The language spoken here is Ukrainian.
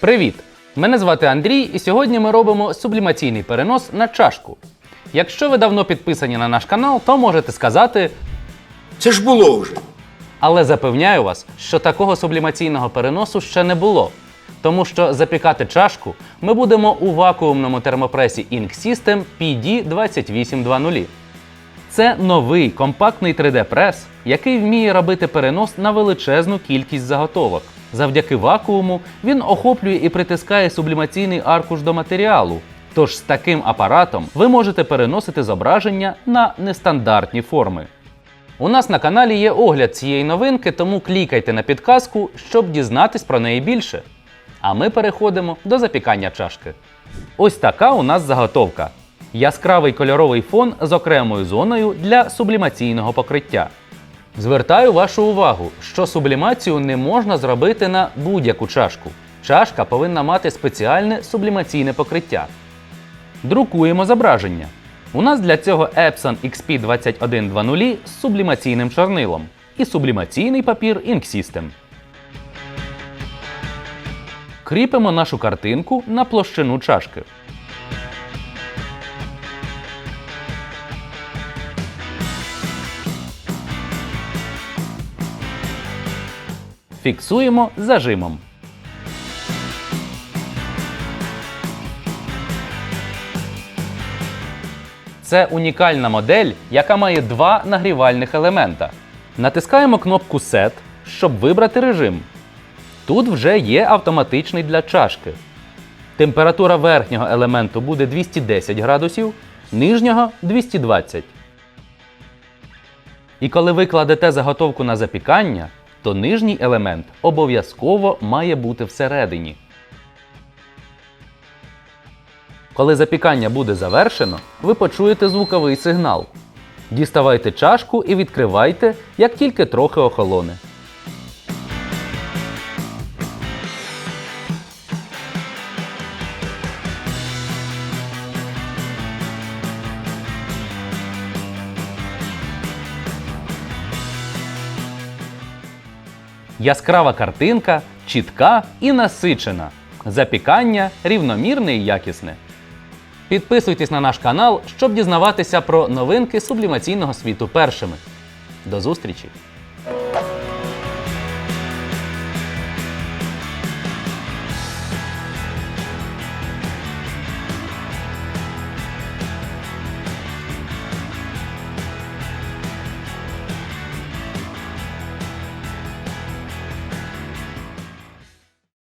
Привіт! Мене звати Андрій, і сьогодні ми робимо сублімаційний перенос на чашку. Якщо ви давно підписані на наш канал, то можете сказати, Це ж було вже. але запевняю вас, що такого сублімаційного переносу ще не було. Тому що запікати чашку ми будемо у вакуумному термопресі Ink System PD2820. Це новий компактний 3D-прес, який вміє робити перенос на величезну кількість заготовок. Завдяки вакууму він охоплює і притискає сублімаційний аркуш до матеріалу. Тож з таким апаратом ви можете переносити зображення на нестандартні форми. У нас на каналі є огляд цієї новинки, тому клікайте на підказку, щоб дізнатись про неї більше. А ми переходимо до запікання чашки. Ось така у нас заготовка. Яскравий кольоровий фон з окремою зоною для сублімаційного покриття. Звертаю вашу увагу, що сублімацію не можна зробити на будь-яку чашку. Чашка повинна мати спеціальне сублімаційне покриття. Друкуємо зображення. У нас для цього Epson XP2120 з сублімаційним чорнилом і сублімаційний папір Ink System. Кріпимо нашу картинку на площину чашки. Фіксуємо зажимом. Це унікальна модель, яка має два нагрівальних елемента. Натискаємо кнопку Set, щоб вибрати режим. Тут вже є автоматичний для чашки. Температура верхнього елементу буде 210 градусів, нижнього 220. І коли ви кладете заготовку на запікання, то нижній елемент обов'язково має бути всередині. Коли запікання буде завершено, ви почуєте звуковий сигнал. Діставайте чашку і відкривайте, як тільки трохи охолоне. Яскрава картинка, чітка і насичена. Запікання рівномірне і якісне. Підписуйтесь на наш канал, щоб дізнаватися про новинки сублімаційного світу першими. До зустрічі!